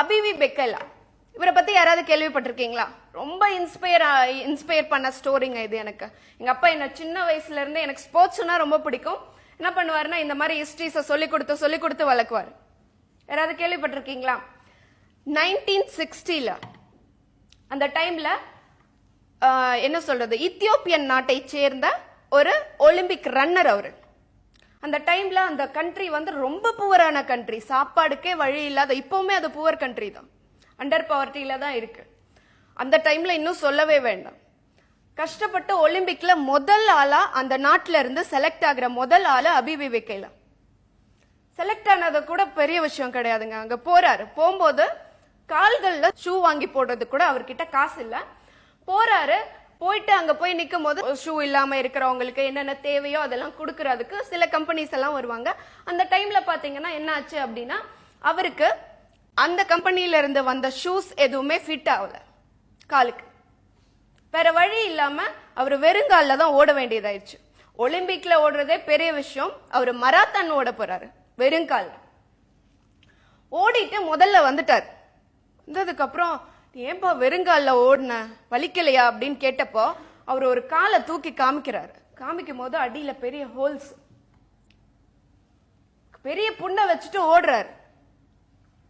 அபிவி பெக்கலா. இவரை பத்தி யாராவது கேள்விப்பட்டிருக்கீங்களா? ரொம்ப இன்ஸ்பயர் இன்ஸ்பயர் பண்ண ஸ்டோரிங்க இது எனக்கு. எங்க அப்பா என்ன சின்ன வயசுல இருந்து எனக்கு ஸ்போர்ட்ஸ்னா ரொம்ப பிடிக்கும். என்ன பண்ணுவாருன்னா இந்த மாதிரி ஹிஸ்டரிஸை சொல்லி கொடுத்து சொல்லி கொடுத்து வளர்க்குவார். யாராவது கேள்விப்பட்டிருக்கீங்களா? நைன்டீன் சிக்ஸ்டியில் அந்த டைம்ல என்ன சொல்றது? இத்தியோப்பியன் நாட்டை சேர்ந்த ஒரு ஒலிம்பிக் ரன்னர் அவரு. அந்த டைம்ல அந்த கண்ட்ரி வந்து ரொம்ப புவரான கண்ட்ரி சாப்பாடுக்கே வழி இல்லாத இப்பவுமே அது புவர் கண்ட்ரி தான். அண்டர் பவர்ட்டியில தான் இருக்கு. அந்த டைம்ல இன்னும் சொல்லவே வேண்டாம். கஷ்டப்பட்டு ஒலிம்பிக்ல முதல் ஆளா அந்த நாட்டில இருந்து செலக்ட் ஆகிற முதல் ஆளு அபிவி விக்கைலா செலக்ட் ஆனது கூட பெரிய விஷயம் கிடையாதுங்க. அங்க போறாரு. போகும்போது கால்கள்ல ஷூ வாங்கி போடுறது கூட அவர்கிட்ட காசு இல்லை. போறாரு. போயிட்டு அங்க போய் நிற்கும் போது ஷூ இல்லாம இருக்கிறவங்களுக்கு என்னென்ன தேவையோ அதெல்லாம் கொடுக்கறதுக்கு சில கம்பெனிஸ் எல்லாம் வருவாங்க. அந்த டைம்ல பாத்தீங்கன்னா என்ன ஆச்சு அப்படின்னா அவருக்கு அந்த கம்பெனில இருந்து வந்த ஷூஸ் எதுவுமே ஃபிட் ஆகல. காலுக்கு. வேற வழி இல்லாம அவர் வெறுங்காலில் தான் ஓட வேண்டியதாயிருச்சு. ஒலிம்பிக்ல ஓடுறதே பெரிய விஷயம். அவர் மராத்தான் ஓட போறாரு வெறுங்கால்ல. ஓடிட்டு முதல்ல வந்துட்டார். வந்ததுக்கு அப்புறம் ஏன்பா வெறுங்காலில் ஓடுன? வலிக்கலையா அப்படின்னு கேட்டப்போ அவர் ஒரு காலை தூக்கி காமிக்கிறாரு. காமிக்கும் போது அடியில பெரிய ஹோல்ஸ் பெரிய புண்ணை வச்சுட்டு ஓடுறாரு.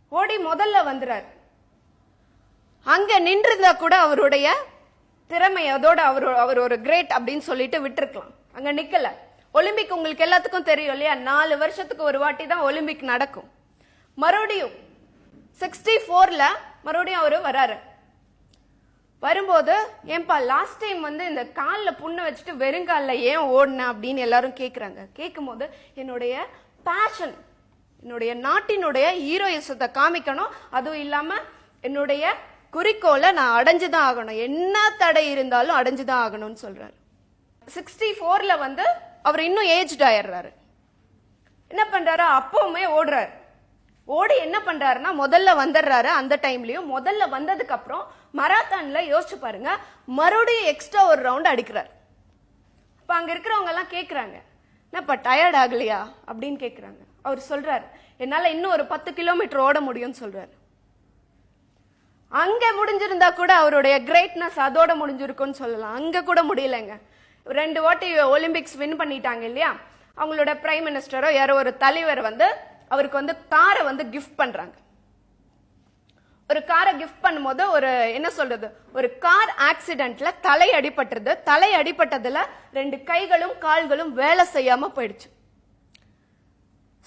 ஓடி முதல்ல வந்துறார். அங்க நின்றிருந்தா கூட அவருடைய திறமை அதோட அவர் அவர் ஒரு கிரேட் அப்படின்னு சொல்லிட்டு விட்டுருக்கலாம். அங்க நிக்கல. ஒலிம்பிக் உங்களுக்கு எல்லாத்துக்கும் தெரியும் இல்லையா? நாலு வருஷத்துக்கு ஒரு வாட்டி தான் ஒலிம்பிக் நடக்கும். மறுபடியும் சிக்ஸ்டி ஃபோர்ல மறுபடியும் அவர் வராரு. வரும்போது ஏன்பா லாஸ்ட் டைம் வந்து இந்த காலில் புண்ணை வச்சுட்டு வெறுங்காலில் ஏன் ஓடின அப்படின்னு எல்லாரும் கேட்குறாங்க கேட்கும்போது என்னுடைய பேஷன் என்னுடைய நாட்டினுடைய ஹீரோயிசத்தை காமிக்கணும். அதுவும் இல்லாமல் என்னுடைய குறிக்கோளை நான் அடைஞ்சுதான் ஆகணும். என்ன தடை இருந்தாலும் அடைஞ்சுதான் ஆகணும்னு சொல்கிறாரு சிக்ஸ்டி ஃபோர்ல வந்து அவர் இன்னும் ஏஜ்ட் ஆயிடுறாரு. என்ன பண்றாரு? அப்பவுமே ஓடுறாரு. ஓடி என்ன பண்ணுறாருன்னா முதல்ல வந்துடுறாரு அந்த டைம்லையும் முதல்ல வந்ததுக்கப்புறம் மராத்தானில் யோசிச்சு பாருங்க மறுபடியும் எக்ஸ்ட்ரா ஒரு ரவுண்ட் அடிக்கிறார். இப்போ அங்கே இருக்கிறவங்கெல்லாம் கேட்குறாங்க என்னப்பா டயர்ட் ஆகலையா? அப்படின்னு கேட்குறாங்க அவர் சொல்கிறார் என்னால் இன்னும் ஒரு பத்து கிலோமீட்டர் ஓட முடியும்னு சொல்கிறார் அங்கே முடிஞ்சிருந்தா கூட அவருடைய கிரேட்னஸ் அதோட முடிஞ்சிருக்கும்னு சொல்லலாம். அங்கே கூட முடியலைங்க. ரெண்டு வாட்டி ஒலிம்பிக்ஸ் வின் பண்ணிட்டாங்க இல்லையா? அவங்களோட பிரைம் மினிஸ்டரோ யாரோ ஒரு தலைவர் வந்து அவருக்கு வந்து காரை வந்து கிஃப்ட் பண்றாங்க. ஒரு காரை கிஃப்ட் பண்ணும்போது ஒரு என்ன சொல்றது ஒரு கார் ஆக்சிடென்ட்ல தலை அடிபட்டுருது. தலை அடிபட்டதுல ரெண்டு கைகளும் கால்களும் வேலை செய்யாம போயிடுச்சு.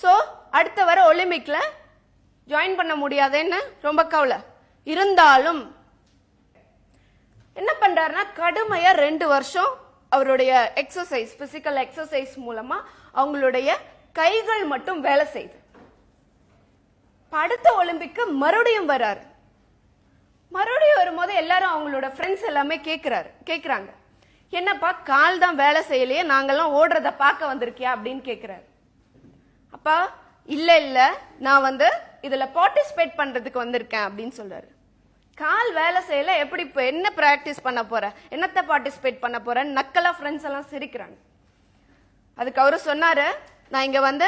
ஸோ அடுத்த வர ஒலிம்பிக்ல ஜாயின் பண்ண முடியாதுன்னு ரொம்ப கவலை. இருந்தாலும் என்ன பண்றாருன்னா கடுமையா ரெண்டு வருஷம் அவருடைய எக்ஸசைஸ் பிசிக்கல் எக்ஸசைஸ் மூலமா அவங்களுடைய கைகள் மட்டும் வேலை செய்யுது அடுத்த ஒலிம்பிக்கு மறுபடியும் வராரு மறுபடியும் வரும்போது எல்லாரும் அவங்களோட ஃப்ரெண்ட்ஸ் எல்லாமே கேட்குறாரு கேட்குறாங்க என்னப்பா கால் தான் வேலை செய்யலையே நாங்கள்லாம் ஓடுறத பார்க்க வந்திருக்கியா? அப்படின்னு கேட்குறாரு அப்பா இல்லை இல்லை. நான் வந்து இதில் பார்ட்டிசிபேட் பண்ணுறதுக்கு வந்திருக்கேன் அப்படின்னு சொல்றாரு. கால் வேலை செய்யல எப்படி இப்போ என்ன ப்ராக்டிஸ் பண்ண போற? என்னத்த பார்ட்டிசிபேட் பண்ண போற? நக்கலா ஃப்ரெண்ட்ஸ் எல்லாம் சிரிக்கிறாங்க. அதுக்கு அவரு சொன்னாரு நான் இங்க வந்து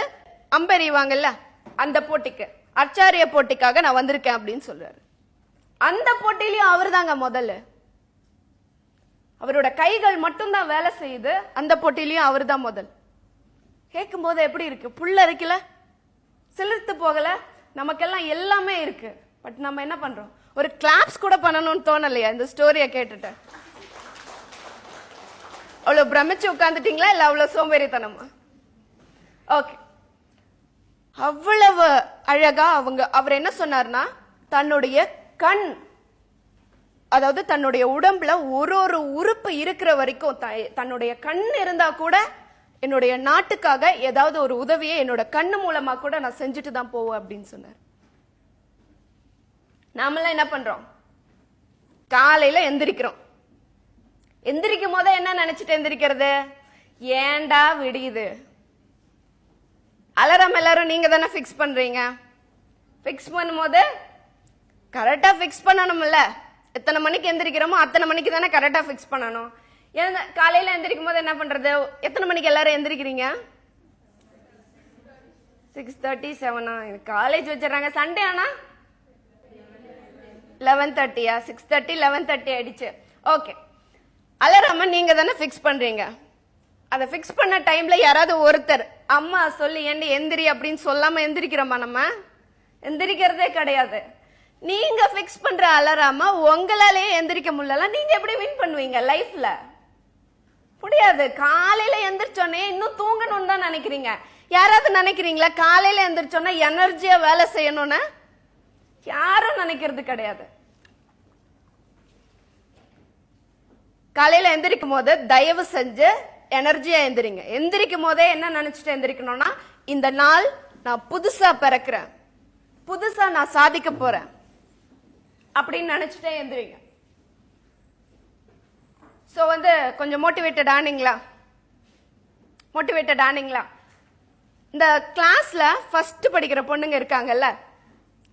அம்பெறிவாங்கல்ல அந்த போட்டிக்கு. அச்சாரிய போட்டிக்காக நான் வந்திருக்கேன் அப்படின்னு சொல்றாரு. அந்த போட்டியிலையும் அவர் தாங்க முதல்ல. அவரோட கைகள் மட்டும்தான் வேலை செய்யுது. அந்த போட்டிலையும் அவர் தான் முதல். கேட்கும்போது எப்படி இருக்கு? புல்ல இருக்குல்ல சிலிர்த்து போகல? நமக்கெல்லாம் எல்லாமே இருக்கு. பட் நம்ம என்ன பண்றோம்? ஒரு கிளாப்ஸ் கூட பண்ணணும்னு தோணலையா இந்த ஸ்டோரியை கேட்டுட்டு. அவ்வளோ பிரமிச்சு உட்காந்துட்டீங்களா இல்லை அவ்வளோ சோம்பேறித்தனமா? ஓகே அவ்வளவு அழகா அவங்க அவர் என்ன சொன்னார்னா தன்னுடைய கண் அதாவது தன்னுடைய உடம்புல ஒரு ஒரு உறுப்பு இருக்கிற வரைக்கும் த- தன்னுடைய கண் இருந்தா கூட என்னுடைய நாட்டுக்காக ஏதாவது ஒரு உதவியை என்னோட கண்ணு மூலமா கூட நான் செஞ்சுட்டு தான் போவேன் அப்படின்னு சொன்னார். நாமெல்லாம் என்ன பண்றோம்? காலையில எந்திரிக்கிறோம். எந்திரிக்கும் போதே என்ன நினைச்சிட்டு எந்திரிக்கிறது? ஏன்டா விடியுது? அலாரம் எல்லாரும் நீங்க தானே ஃபிக்ஸ் பண்றீங்க? ஃபிக்ஸ் பண்ணும்போது கரெக்டாக ஃபிக்ஸ் பண்ணணும்ல. எத்தனை மணிக்கு எந்திரிக்கிறோமோ அத்தனை மணிக்கு தானே கரெக்டாக ஃபிக்ஸ் பண்ணணும். ஏன் காலையில் எந்திரிக்கும் போது என்ன பண்றது? எத்தனை மணிக்கு எல்லாரும் எந்திரிக்கிறீங்க? சிக்ஸ் தேர்ட்டி செவனா காலேஜ் வச்சிடறாங்க. சண்டே ஆனா? லெவன் தேர்ட்டியா சிக்ஸ் தேர்ட்டி லெவன் தேர்ட்டி ஆயிடுச்சு. ஓகே அலாராம நீங்க தானே ஃபிக்ஸ் பண்றீங்க. அதை ஃபிக்ஸ் பண்ண டைம்ல யாராவது ஒருத்தர் அம்மா சொல்லி ஏண்டி எந்திரி அப்படின்னு சொல்லாம எந்திரிக்கிறோமா நம்ம? எந்திரிக்கிறதே கிடையாது. நீங்க ஃபிக்ஸ் பண்ற அலாராம உங்களாலேயே எந்திரிக்க முடியல நீங்க எப்படி வின் பண்ணுவீங்க லைஃப்ல முடியாது காலையில எந்திரிச்சோன்னே இன்னும் தூங்கணும்னு தான் நினைக்கிறீங்க. யாராவது நினைக்கிறீங்களா காலையில எந்திரிச்சோன்னா எனர்ஜியா வேலை செய்யணும்னு? யாரும் நினைக்கிறது கிடையாது. காலையில எந்திரிக்கும் போது தயவு செஞ்சு எனர்ஜியா எந்திரிங்க. எந்திரிக்கும் போதே என்ன நினைச்சிட்டு எந்திரிக்கணும்னா இந்த நாள் நான் புதுசா பிறக்கிறேன். புதுசா நான் சாதிக்க போறேன். அப்படின்னு நினைச்சிட்டே எந்திரிங்க. ஸோ வந்து கொஞ்சம் மோட்டிவேட்டட் ஆனீங்களா? மோட்டிவேட்டட் ஆனீங்களா? இந்த கிளாஸ்ல ஃபர்ஸ்ட் படிக்கிற பொண்ணுங்க இருக்காங்கல்ல